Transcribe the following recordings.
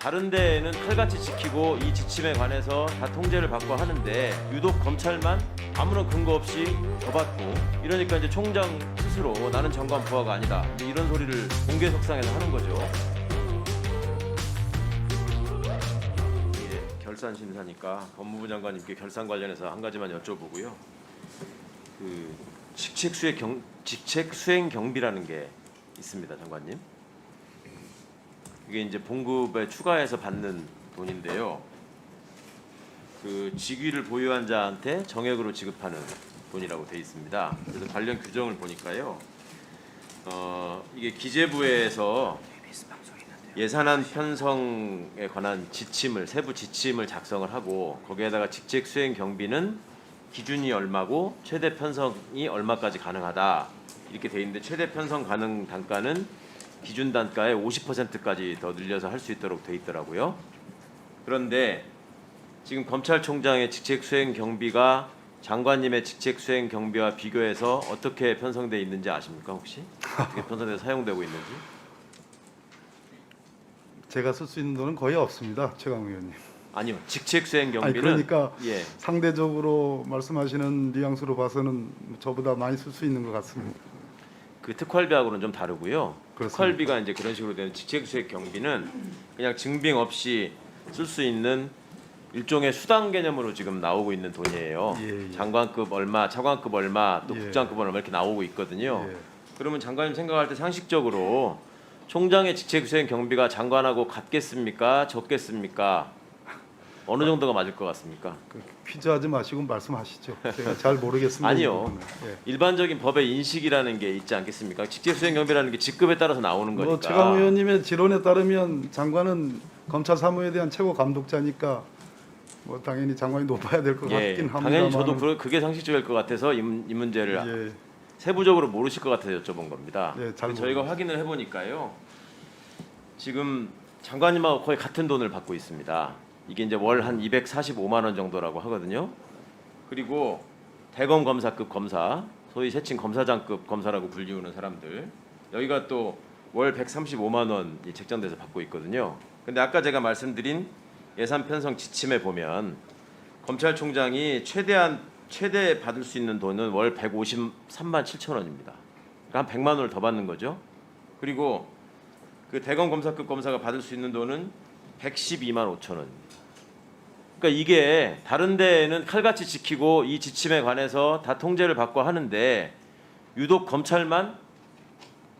다른 데는 칼같이 지키고 이 지침에 관해서 다 통제를 받고 하는데 유독 검찰만 아무런 근거 없이 더 받고 이러니까 이제 총장 스스로 나는 장관 부하가 아니다 이런 소리를 공개 석상에서 하는 거죠. 예, 결산 심사니까 법무부 장관님께 결산 관련해서 한 가지만 여쭤보고요. 그 직책 수행 경 직책 수행 경비라는 게 있습니다, 장관님. 이게 이제 봉급에 추가해서 받는 돈인데요. 그 직위를 보유한 자한테 정액으로 지급하는 돈이라고 돼 있습니다. 그래서 관련 규정을 보니까요. 어, 이게 기재부에서 예산안 편성에 관한 지침을 세부 지침을 작성을 하고 거기에다가 직책 수행 경비는 기준이 얼마고 최대 편성이 얼마까지 가능하다 이렇게 돼 있는데 최대 편성 가능 단가는 기준 단가의 50%까지 더 늘려서 할 수 있도록 돼 있더라고요. 그런데 지금 검찰총장의 직책 수행 경비가 장관님의 직책 수행 경비와 비교해서 어떻게 편성돼 있는지 아십니까 혹시? 어떻게 편성돼서 사용되고 있는지? 제가 쓸 수 있는 돈은 거의 없습니다, 최강 의원님. 아니요, 직책 수행 아니 경비는 그러니까 예, 상대적으로 말씀하시는 뉘앙스로 봐서는 저보다 많이 쓸 수 있는 것 같습니다. 그 특활비하고는 좀 다르고요. 특활비가 이제 그런 식으로 되는 직책 수행 경비는 그냥 증빙 없이 쓸 수 있는 일종의 수당 개념으로 지금 나오고 있는 돈이에요. 예, 예. 장관급 얼마, 차관급 얼마, 또 예. 국장급 얼마 이렇게 나오고 있거든요. 예. 그러면 장관님 생각할 때 상식적으로 총장의 직책 수행 경비가 장관하고 같겠습니까? 적겠습니까? 어느 정도가 맞을 것 같습니까? 그 퀴즈하지 마시고 말씀하시죠. 제가 잘 모르겠습니다. 이 아니요. 예. 일반적인 법의 인식이라는 게 있지 않겠습니까? 직책 수행 경비라는 게 직급에 따라서 나오는 거니까. 뭐 최강 의원님의 지론에 따르면 장관은 검찰 사무에 대한 최고 감독자니까 뭐 당연히 장관이 높아야 될 것 예, 같긴 합니다. 당연히 저도 그- 그게 상식적일 것 같아서 이, 문- 이 문제를 예, 세부적으로 모르실 것 같아서 여쭤본 겁니다. 예, 잘 저희가 확인을 해보니까요. 지금 장관님하고 거의 같은 돈을 받고 있습니다. 이게 이제 월 한 245만 원 정도라고 하거든요. 그리고 대검 검사급 검사, 소위 세칭 검사장급 검사라고 불리우는 사람들 여기가 또 월 135만 원이 책정돼서 받고 있거든요. 근데 아까 제가 말씀드린 예산 편성 지침에 보면 검찰총장이 최대한 최대 받을 수 있는 돈은 월 153만 7천 원입니다. 그러니까 한 100만 원을 더 받는 거죠. 그리고 그 대검 검사급 검사가 받을 수 있는 돈은 112만 5천 원입니다. 그러니까 이게 다른 데는 칼같이 지키고 이 지침에 관해서 다 통제를 받고 하는데 유독 검찰만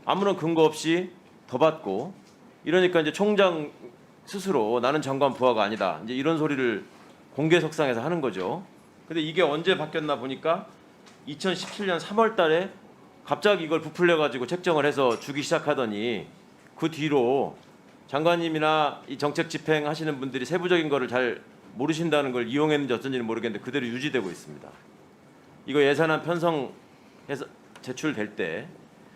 아무런 근거 없이 더 받고 이러니까 이제 총장 스스로 나는 장관 부하가 아니다. 이제 이런 소리를 공개 석상에서 하는 거죠. 근데 이게 언제 바뀌었나 보니까 2017년 3월 달에 갑자기 이걸 부풀려 가지고 책정을 해서 주기 시작하더니 그 뒤로 장관님이나 이 정책 집행하시는 분들이 세부적인 거를 잘 모르신다는 걸 이용했는지 어쩐지는 모르겠는데 그대로 유지되고 있습니다. 이거 예산안 편성 해서 제출될 때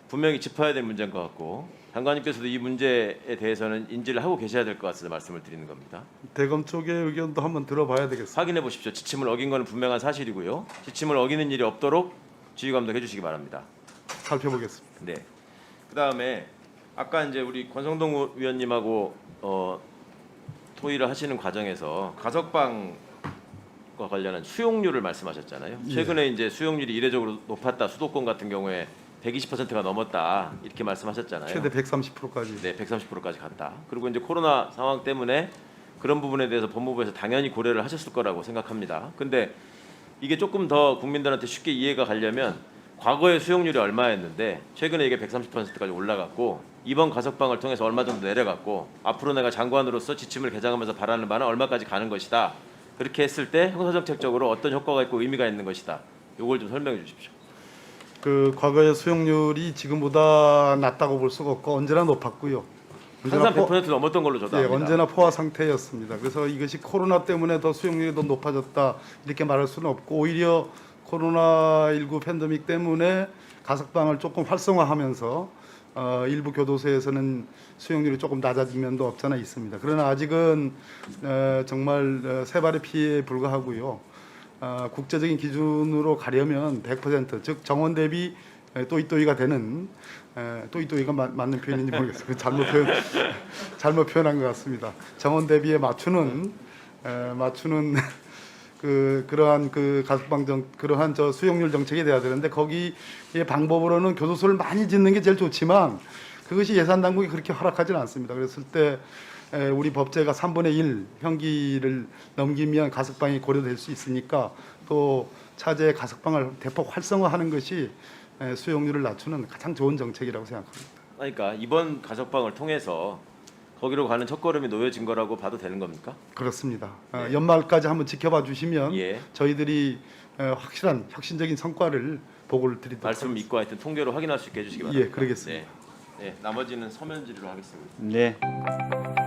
분명히 짚어야 될 문제인 것 같고 장관님께서도 이 문제에 대해서는 인지를 하고 계셔야 될 것 같아서 말씀을 드리는 겁니다. 대검 쪽의 의견도 한번 들어봐야 되겠습니다. 확인해 보십시오. 지침을 어긴 거는 분명한 사실이고요. 지침을 어기는 일이 없도록 지휘 감독해 주시기 바랍니다. 살펴보겠습니다. 네. 그다음에 아까 이제 우리 권성동 위원님하고 어, 토의를 하시는 과정에서 가석방과 관련한 수용률을 말씀하셨잖아요. 예. 최근에 이제 수용률이 이례적으로 높았다. 수도권 같은 경우에 120%가 넘었다. 이렇게 말씀하셨잖아요. 최대 130%까지. 네, 130%까지 갔다. 그리고 이제 코로나 상황 때문에 그런 부분에 대해서 법무부에서 당연히 고려를 하셨을 거라고 생각합니다. 근데 이게 조금 더 국민들한테 쉽게 이해가 가려면 과거의 수용률이 얼마였는데 최근에 이게 130%까지 올라갔고 이번 가석방을 통해서 얼마 정도 내려갔고 앞으로 내가 장관으로서 지침을 개정하면서 바라는 바는 얼마까지 가는 것이다. 그렇게 했을 때 형사정책적으로 어떤 효과가 있고 의미가 있는 것이다. 요걸 좀 설명해 주십시오. 그 과거의 수용률이 지금보다 낮다고 볼 수가 없고 언제나 높았고요. 언제나 항상 포- 100% 넘었던 걸로 저도 예, 압니다. 언제나 포화 상태였습니다. 그래서 이것이 코로나 때문에 더 수용률이 더 높아졌다 이렇게 말할 수는 없고 오히려 코로나 19 팬데믹 때문에 가석방을 조금 활성화하면서 어, 일부 교도소에서는 수용률이 조금 낮아진 면도 없잖아 있습니다. 그러나 아직은 어, 정말 어, 세 발의 피해에 불과하고요. 어, 국제적인 기준으로 가려면 100%즉 정원 대비 또이또이가 되는 에, 또이또이가 맞- 맞는 표현인지 모르겠어요. 그 잘못 표현 잘못 표현한 것 같습니다. 정원 대비에 맞추는 에, 맞추는 그 그러한 그 가석방 정 그러한 저 수용률 정책이 돼야 되는데 거기의 방법으로는 교도소를 많이 짓는 게 제일 좋지만 그것이 예산 당국이 그렇게 허락하지는 않습니다. 그랬을 때 에, 우리 법제가 3분의 1 형기를 넘기면 가석방이 고려될 수 있으니까 또 차제 가석방을 대폭 활성화하는 것이 에, 수용률을 낮추는 가장 좋은 정책이라고 생각합니다. 그러니까 이번 가석방을 통해서 거기로 가는 첫걸음이 놓여진 거라고 봐도 되는 겁니까? 그렇습니다. 어, 네. 연말까지 한번 지켜봐 주시면 예. 저희들이 에, 확실한 혁신적인 성과를 보고를 드리도록 말씀 하겠습니다. 믿고 하여튼 통계로 확인할 수 있게 해주시기 바랍니다. 예, 그러겠습니다. 네. 네, 나머지는 서면 질의로 하겠습니다. 네.